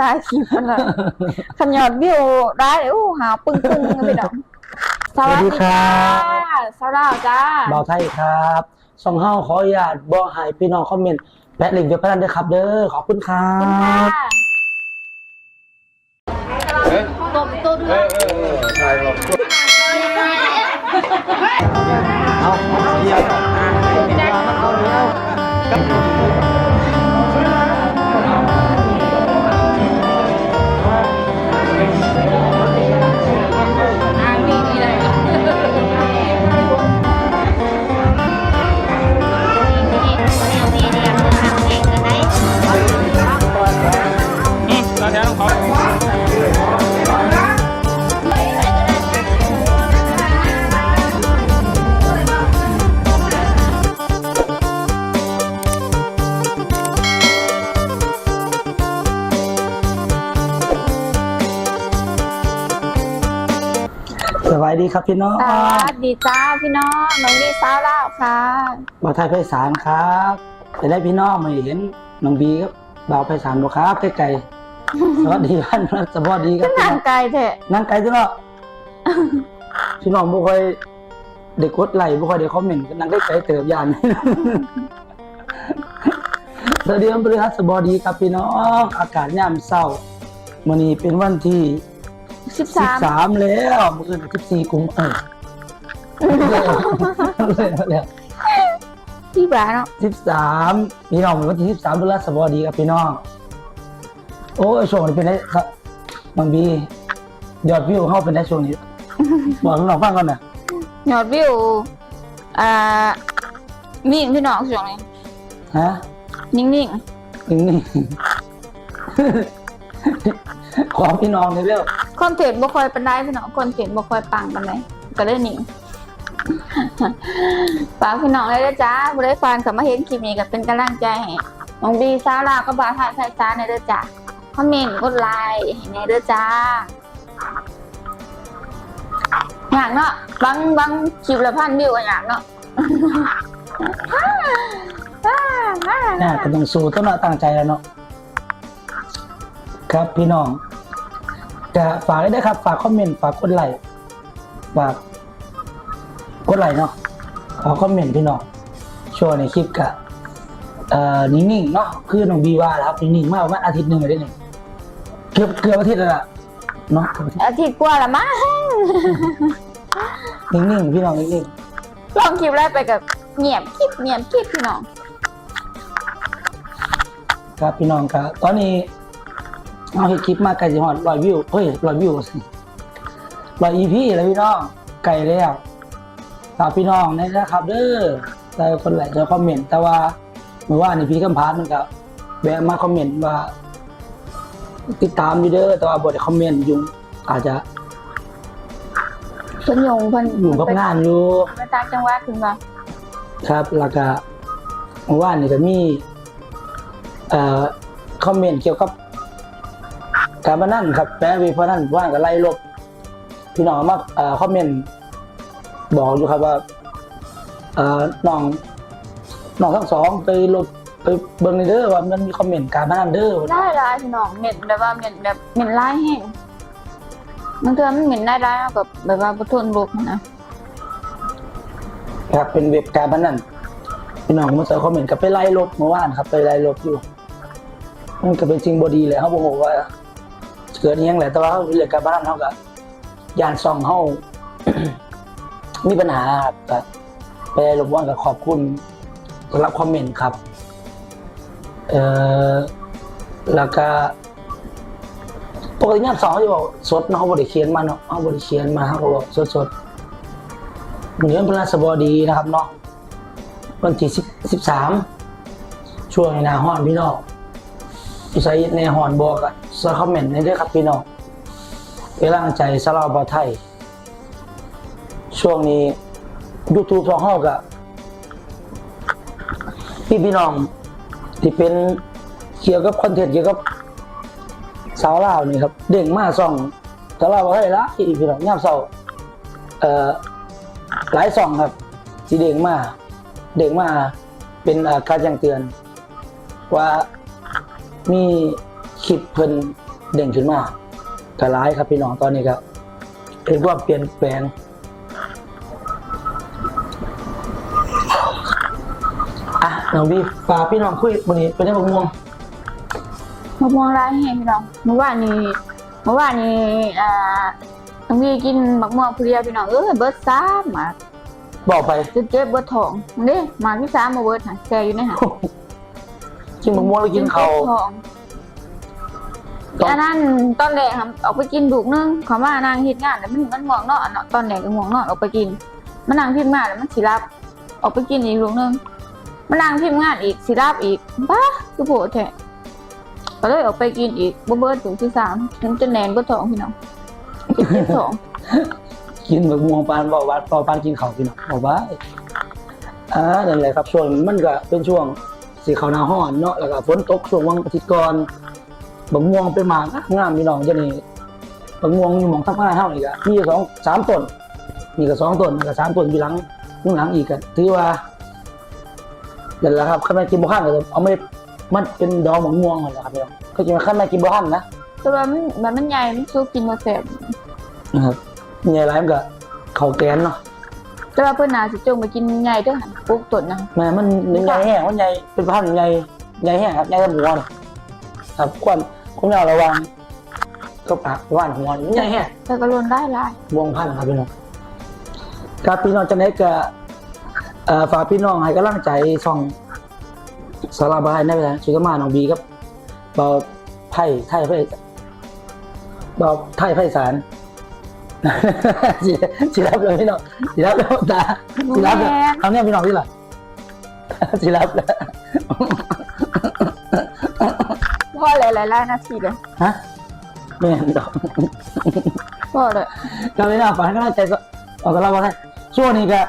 ตายคลิปมันละขยอดวิวได้เลยอู้หาปึ้งปึ้งๆพี่น้องสวัสดีค่ะสวัสดีจ้าเบาไทยครับส่งเฮาขออนุญาตบอกให้พี่น้องคอมเมนต์แปะลิงก์เว็บพนันด้วยครับ เด้อขอบคุณครัขอบคุณค่ะบตบตัวด้เอวยอเออเออใช่ครับเอาเดียว ดีครับพี่น้องสวัสดีจ้าพี่น้องน้องดีสาวลาวค่ะเบาไทยไพศาลครับไปได้พี่น้องมาเห็นน้องบีครับเบาไพศาลบ่ครับใกล้ๆสวัสดีท่านสวัสดีคขึ้รับนพี่ทาน้งองไกลเถอะนั่งไกลจังเนาะพี่น้องบ่ค่อยได้กดไลค์บ่ค่อยได้คอมเมนต์นั่งไกลๆเติบยานสวัสดีครับบริษัทสบอดีครับพี่น้องอากาศยามเศร้าวันนี้เป็นวันที่ สิบสาม13แล้วมื้ออื่น14กุมเออเลยแล้วพี่บ้าเนาะ13พี่น้องเป็นวันที่13บริษัทสบอดีครับพี่น้อง โอ้ยช่วงนี้เป็นไงครับบางบียอดวิวเข้าเป็นได้ช่วงนี้บอกน้องๆฟังก่อนนะยอดวิวอ่าวิ่งพี่น้องช่วงนี้ฮะนิ่งนิ่งนี่ขอพี่น้องในเรื่องๆ คอนเทนต์บ่ค่อยปานใดพี่น้องคอนเทนต์บ่ค่อยปังปานใดก็เลยนิ่งฝากพี่น้องเลยนะจ้าบ่ได้ฟังกลับมาเห็นคลิปนี้ก็เป็นกำลังใจให้น้องบีสาลาวก็บาทาไทยจ้าในเด้อจ้าคอมเมนต์กดไลค์ในเด้อจ้าอยางเนาะบางบางคลิปละพันวิวอะอยางเนาะน่าก็ต้องสู้ต้องเนาะตั้งใจแล้วเนาะครับพี่น้อง จะฝากได้ด้วยครับ ฝากคอมเมนต์ฝากกดไลค์ฝากกดไลค์เนาะขอคอมเมนต์พี่น้องช่วยในคลิปกะเอ่อนิ่งๆเนาะคือน้องบีว่าแล้วครับนิ่งๆมากประมาณอาทิตย์หนึ่งเลยได้หนึ่งเกือบเกือบอาทิตย์แล้วล่ะเนาะเกือบอาทิตย์อาทิตย์กว่าละมั้งนิ่งๆพี่น้องนิ่งลองคลิปแรกไปกับเงียบคลิปเงียบคลิปพี่น้องๆครับพี่น้องครับ ตอนนี้ เอาให้คลิปมาไกลสิฮอดร้อยวิวเฮ้ยร้อยวิวสิร้อยอีพีแล้วพี่น้องไกลแล้วฝากพี่น้องนะครับ เด้อได้คนไหลค์ได้คอมเมนต์แต่ว่าเมื่อวานนี่พี่กำพานมันก็แวะมาคอมเมนต์ว่า ติดตามอยู่เด้อแต่ว่าบ่ได้คอมเมนต์อยู่อาจจะเพิ่นยงเพิ่นอยู่กับงานอยู่ไปต่างจังหวัดคุณว่าครับแล้วก็เมื่อวานนี่ก็มีเอ่อคอมเมนต์เกี่ยวกับ การพนันครับแปลวีพนันว่านก็ไล่ลบ พี่น้องมาเอ่อคอมเมนต์บอกอยู่ครับว่าเอ่อน้องน้องทั้งสองไปลบไปเบิ่งในเด้อว่ามันมีคอมเมนต์การพนันเด้อได้หลายพี่น้องเน็ตแบบว่าเน็ตแบบเน็ตไลน์แห้งบางเทื่อมันเน็ตได้ได้แล้วกับแบบว่าบ่ทนลุกนะครับเป็นเว็บการพนันพี่น้องมาใส่คอมเมนต์ก็ไปไล่ลบเมื่อวานครับ ไปไล่ลบอยู่มันก็เป็นจริงบดีเลยเขาบอกว่า เกิดอิหยังแหละแต่ว่าเรื่องการพนันเขาก็ยานซองเขามีปัญหาครับไปไล่ลบว่านก็ขอบคุณสำหรับคอมเมนต์ครับ เอ่อแล้วก็ปกติงานสองเขาจะบอกสดเนาะเขาบริเขียนมาเนาะเขาบริเขียนมาเขาบอกสดสดเหมือนพระราชบดีนะครับเนาะวันที่สิบสามช่วงหนาห้อนพี่น้อง อุสัยในหอนบอกอะสคอมเมนต์ในเด้อครับพี่น้องเป็นร่างใจสลาวบาไทย ช่วงนี้ยูทูบสองห้องกับพี่พี่น้องที่เป็นเกี่ยวกับคอนเทนต์เกี่ยวกับสาวลาวนี่ครับ เด้งมาส่องสาวลาวบอกให้ละอีพี่น้องยามเศร้าเอ่อหลายส่องครับสีเด้งมาเด้งมาเป็นการแจ้งเตือนว่า มีคลิปเพิ่นเด้งขึ้นมาก็ร้ายครับพี่น้องตอนนี้ครับเห็นว่าเปลี่ยนแปลงอะน้องบีฝากพี่น้องคุยวันนี้เป็นได้บักม่วงมะม่วงร้ายแห้งพี่น้องเมื่อวานนี้เมื่อวานนี้อ่าน้องมีกินมะม่วงผู้เดียวพี่น้องเออเบิร์ดซ้ำหมาบอกไปจะเจ็บเบิร์ดท้องนี่หมาที่ซ้ำมาเบิร์ดหาแกอยู่ในหา กินบักม่วงแล้วกินเขาวจ็บท้องต้องอันนั้นตอนแรกครับออกไปกินดูกนึงเขามานางเฮ็ดงานแต่มันมันง่วงนอนเนาะตอนแรกก็ง่วงนอนออกไปกินมันนางพิมพ์งานแล้วมันสิรับ ออกไปกินอีกลูกนึงมันนางพิมพ์งานอีกสิรับอีกบ้าคือโผล่แท้ก็เลยออกไปกินอีกบ่เบิดถึงที่สามถึงจะแนนเบิดท้องพี่น้องเจ็บท้องกินบักม่วงปานบอกว่าปอปานกินเขาวพี่น้องบอกว่าอ่านั่นแหละครับช่วงมันก็เป็นช่วง สีขาวหนาห้อนเนาะแล้วก็ฝนตกช่วงวันอาทิตย์ก่อนบักม่วงเป็นหมากงามพี่น้องเจะนี่บักม่วงอยู่หมองทับห้าเท่านี่ก็มีอยู่สองสามต้นนี่ก็สองต้นนี่ก็สามต้นอยู่หลังข้างหลังอีกก็ถือว่านั่นแหละครับข้าแม่กินบุขั้นก็จะเอาไม่มันเป็นดอกบักม่วงนั่นแหละครับพี่น้องก็กินข้าแม่กินบุขั้นนะแต่ว่ามันมันมันใหญ่มันสู้กินบ่แซ่บนะครับมีอะไรมันก็เขาแกนเนาะ แต่ว่าเพิ่นน่าสิจงไปกินใหญ่เด้อหั่นปลูกต้นนะแม่มันมันใหญ่แห้งมันใหญ่เป็นพันธุ์ใหญ่ใหญ่แห้งครับใหญ่กับหัวเนี่ยครับความความยาวระหวังก็ปากว่านหัวนี่ใหญ่แห้งแต่ก็ล้นได้หลาย วงพันธุ์ครับพี่น้องครับพี่น้องจะได้ก็เอ่อฝากพี่น้องให้กำลังใจช่องสารบายในเวลาสุกมาน้องบีครับเบาไผ่ไทยไผ่เบาไทยไผ่สาร สิสิรับเลยพี่น้องสิรับแล้วตาสิรับเลยคำนี้พี่น้องพี่ล่ะสิรับแล้วพอหลายๆนาทีเลยฮะไม่เห็นดอกพอเลยก็ไม่น่าฝันก็น่าใจก็ออกกันแล้วว่าช่วงนี้ก็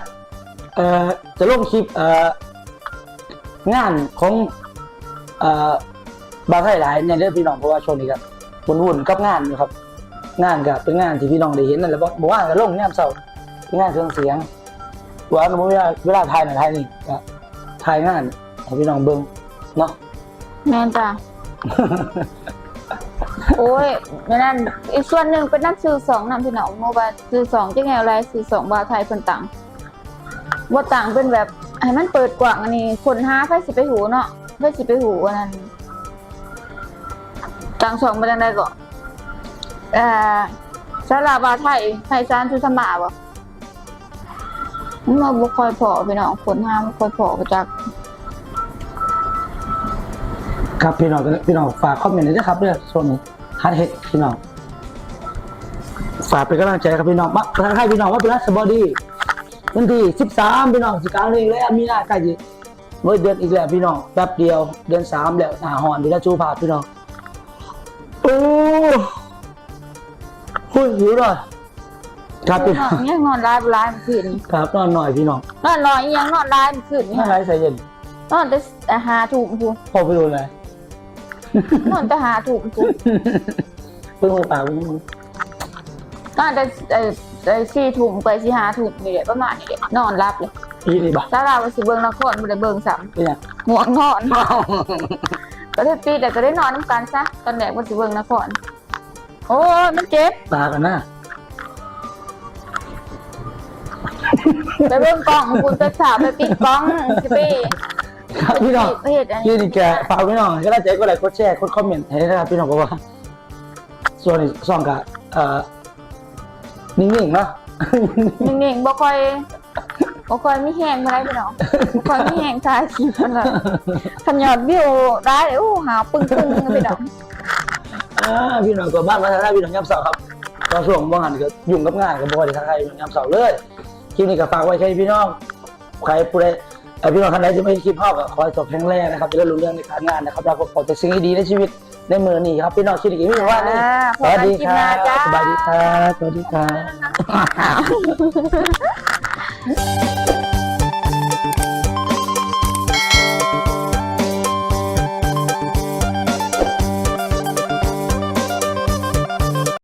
เอ่อจะลงคลิปเอ่องานของเอ่อบางหลายๆเนี่ยเรื่องพี่น้องเพราะว่าช่วงนี้ก็วุ่นๆกับงานอยู่ครับ งานก็เป็นงานที่พี่น้องได้เห็นนั่นแหละบอกบอกว่าก็ลงงานเสาร์เป็นงานเครื่องเสียงว่าสมมติเวลาเวลาถ่ายหน่ะถ่ายนี่ก็ถ่ายงานให้พี่น้องเบิ่งเนาะแม่นจ้ะ โอ้ยนั่นอีกส่วนหนึ่งเป็นนักซื้อสองนำพี่น้องโมบายซื้อสองจะไงอะไรซื้อสองบาทไทยเพิ่นต่างว่าต่างเป็นแบบให้มันเปิดกว้างอันนี้คนหาไฟสิไปหูเนาะไฟสิไปหูอันนั้นต่างสองมาจังไดก็ เอ่อสาราบาไทยไทยซานสุสมาบ่มันมาบ่ค่อยพอพี่น้องคนห้าบ่ค่อยพอประจักครับพี่น้องพี่น้องฝากคอมเมนต์ด้วยครับเรื่องช่วนี้ฮัทเฮดพี่น้องฝากเป็นกำลังใจครับพี่น้องมาทักทายพี่น้องว่าเป็นรัฐบอดีวันที่สิบสามพี่น้องสิบเก้านี่แล้วมีหน้าใกล้จีเมื่อเดือนอีกแล้วพี่น้องแป๊บเดียว เดือนสามแล้วหนาหอนดูแลจูพาพี่น้องโอ้ หุ้ยหิวหน่อยครับพี่นน้อองนยังนอนร้ายบ่ร้ายเมื่อคืนนี้ครับนอนหน่อยพี่น้องนอนน้อยยังนอนร้ายเมื่อคืนนี้น่าไรใส่เย็นนอนแต่แต่หาถูกกูพอไปดูเลยนอนแต่หาถูกกูเพิ่งไปปากมึงนอนแต่ไอ้ไอ้สี่ถุงไปสี่หาถุงนี่แหละประมาณนี้แหละนอนรับเลยอีนี่บ่สาราว่าสิเบิ่งละครบ่ได้เบิ่งซ้เป็นยังำง่วงนอนก็ได้ปีแต่ก็ได้นอนน้ำกันซะตอนแรกว่าสิเบิ่งละคร โอ้ยมันเจ็บตากันหน้าไปเบิ่งกล้องคุณไปสาวไปปิดกล้องสิไปครับพี่น้องไปเฮ็ดอันพี่นี้นี่แกฝากพี่น้องก็ได้ใจก็ไลค์กดแชร์กดคอมเมนต์ให้นะครับพี่น้องบอกว่า ส่วนอีกสองกะเอ่อนิ่งๆเนาะนิ่งๆบ่ค่อยบ่ค่อยมีแฮงบ่ได้พี่น้องบ่ค่อยมีแฮงทายขี้มันละคันยอดวิวได้โอ้หาปึ้งๆพี่น้อง อ่าพี่น้องก็บ้านมาทางด้านพี่น้องยามเสาร์ครับตอนช่วงว่างงานก็ยุ่งกับงานก็บ่ได้ทางใครยามเสาร์เลยคลิปนี้ก็ฝากไว้ใช้พี่น้องใครผู้ใดเอ่อพี่น้องท่านใดที่ไม่ได้คลิปพ่อก็ขอให้จบแข็งแรงนะครับจะได้รู้เรื่องในการงานนะครับแล้วก็ขอแต่สิ่งดีๆในชีวิตในมือนี้ครับพี่น้องชีวิตอีกไม่ว่าเลยอ่าสวัสดีครัพบกันคลิปหน้าจ้าบสวัสดีครับสวัสดีครับ